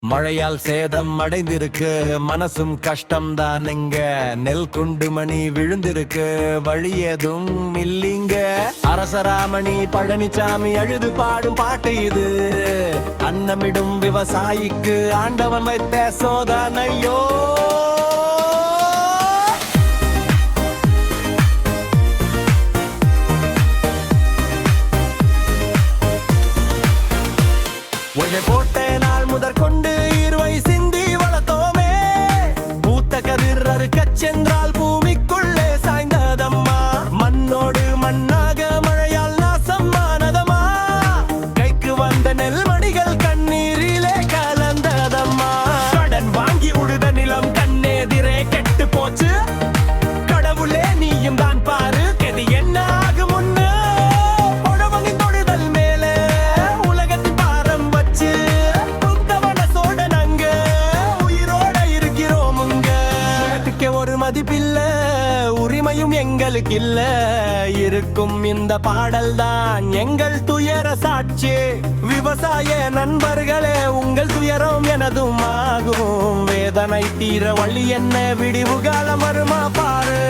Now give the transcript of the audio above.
மழையால் சேதம் அடைந்திருக்கு. மனசும் கஷ்டம் தானுங்க நெல் குண்டு மணி விழுந்திருக்கு. வழி எதுவும் இல்லைங்க. அரசராமணி பழனிசாமி அழுது பாடும் பாட்டு இது. அன்னமிடும் விவசாயிக்கு ஆண்டவன் வைத்த சோதனையோ உழை கதிர் மதிப்பில்ல உரிமையும் எங்களுக்கு இல்ல இருக்கும் இந்த பாடல் தான் எங்கள் துயர சாட்சி. விவசாய நண்பர்களே உங்கள் துயரம் எனதும் ஆகும். வேதனை தீர வழி என்ன? விடிவு காலம் வருமா பாரு.